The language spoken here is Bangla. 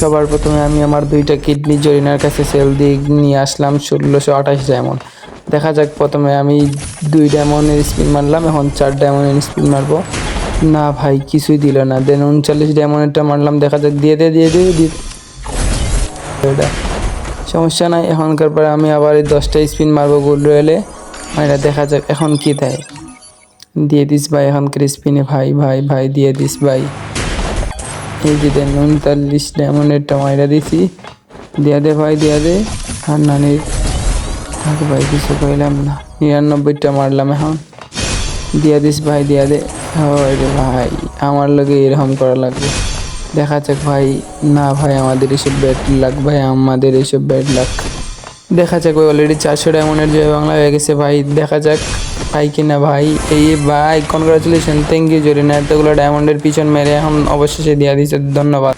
সবার প্রথমে আমি আমার দুইটা কিডনি জরিনার কাছে সেল দিয়ে নিয়ে আসলাম ষোলোশো আঠাশ ডায়মন্ড দেখা যাক প্রথমে আমি দুই ডায়মন্ডের স্পিন মারলাম, এখন চার ডায়মন্ডের স্পিন মারবো। না ভাই, কিছুই দিল না। দেন উনচল্লিশ ডায়মন্ডেরটা মারলাম, দেখা যাক দিয়ে দে দিয়ে দে, দিয়ে সমস্যা নাই, এখনকার পরে আমি আবার এই দশটা স্পিন মারবো গোল্ড রয়েলে এটা দেখা যাক এখন কি দেয়। দিয়ে দিস ভাই, এখনকার স্পিনে ভাই ভাই ভাই, দিয়ে দিস ভাই। এই যে দেন, উনতাল্লিশ একটা মাইরা দিছি। দেয়া দে ভাই, দেয়া দে। আর নানির থাক ভাই, কিছু কইলাম না। নিরানব্বইটা মারলাম এখন। দিয়া দিস ভাই, দিয়া দে। হয় রে ভাই, আমার লোকে এরকম করা লাগবে। দেখা যাক ভাই, না ভাই, আমাদের এসব ব্যাড লাগ ভাই, আমাদের এসব ব্যাড লাগ দেখা যাক, ওই অলরেডি চারশো ডায়মন্ডের জয় বাংলা হয়ে গেছে ভাই, দেখা যাক ভাই কিনা ভাই। এই ভাই কনগ্রাচুলেশন থ্যাংক ইউ জরিনা। এতগুলো ডায়মন্ডের পিছন মেরে এখন অবশেষে দিয়ে দিয়েছে, ধন্যবাদ।